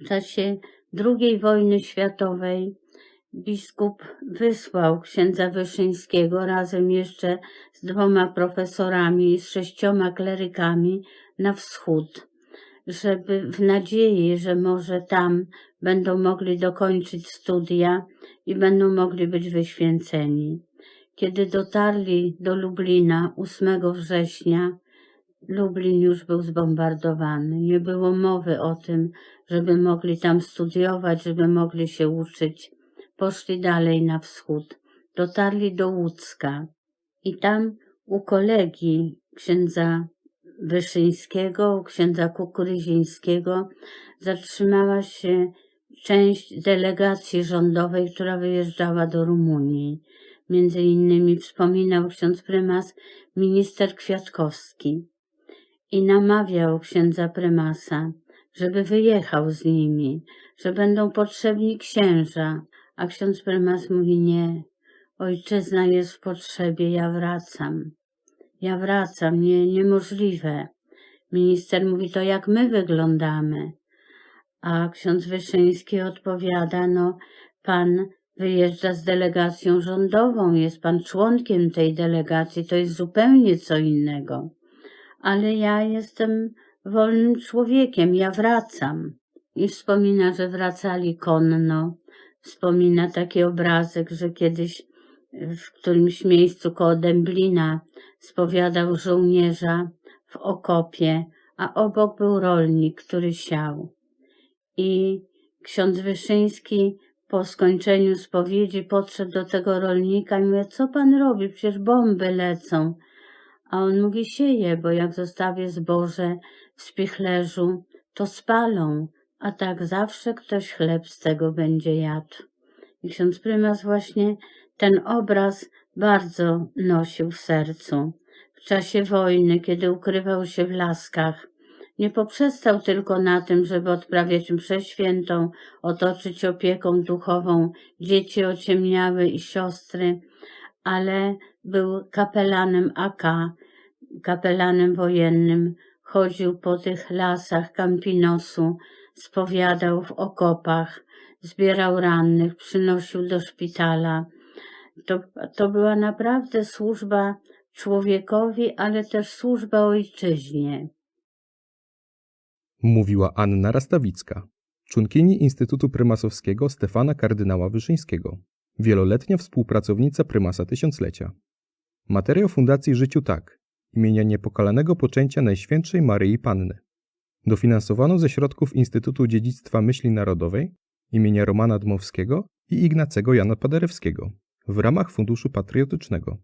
w czasie II wojny światowej biskup wysłał księdza Wyszyńskiego razem jeszcze z dwoma profesorami i z sześcioma klerykami na wschód, żeby w nadziei, że może tam będą mogli dokończyć studia i będą mogli być wyświęceni. Kiedy dotarli do Lublina 8 września, Lublin już był zbombardowany. Nie było mowy o tym, żeby mogli tam studiować, żeby mogli się uczyć. Poszli dalej na wschód. Dotarli do Łódzka i tam u kolegi księdza Wyszyńskiego, u księdza Kukuryzińskiego zatrzymała się część delegacji rządowej, która wyjeżdżała do Rumunii. Między innymi wspominał ksiądz prymas minister Kwiatkowski i namawiał księdza prymasa, żeby wyjechał z nimi, że będą potrzebni księża, a ksiądz prymas mówi nie, ojczyzna jest w potrzebie, ja wracam. Ja wracam, nie, niemożliwe. Minister mówi, to jak my wyglądamy? A ksiądz Wyszyński odpowiada, no pan wyjeżdża z delegacją rządową, jest pan członkiem tej delegacji, to jest zupełnie co innego. Ale ja jestem wolnym człowiekiem, ja wracam. I wspomina, że wracali konno. Wspomina taki obrazek, że kiedyś w którymś miejscu koło Dęblina spowiadał żołnierza w okopie, a obok był rolnik, który siał. I ksiądz Wyszyński po skończeniu spowiedzi podszedł do tego rolnika i mówi, co pan robi? Przecież bomby lecą. A on mówi, sieje, bo jak zostawię zboże w spichlerzu, to spalą, a tak zawsze ktoś chleb z tego będzie jadł. I ksiądz prymas właśnie ten obraz bardzo nosił w sercu. W czasie wojny, kiedy ukrywał się w laskach, nie poprzestał tylko na tym, żeby odprawiać mszę świętą, otoczyć opieką duchową dzieci ociemniałe i siostry, ale był kapelanem AK, kapelanem wojennym, chodził po tych lasach Campinosu, spowiadał w okopach, zbierał rannych, przynosił do szpitala. To, to była naprawdę służba człowiekowi, ale też służba ojczyźnie. Mówiła Anna Rastawicka, członkini Instytutu Prymasowskiego Stefana Kardynała Wyszyńskiego, wieloletnia współpracownica Prymasa Tysiąclecia. Materiał Fundacji Życiu Tak, imienia niepokalanego poczęcia Najświętszej Maryi Panny. Dofinansowano ze środków Instytutu Dziedzictwa Myśli Narodowej imienia Romana Dmowskiego i Ignacego Jana Paderewskiego w ramach Funduszu Patriotycznego.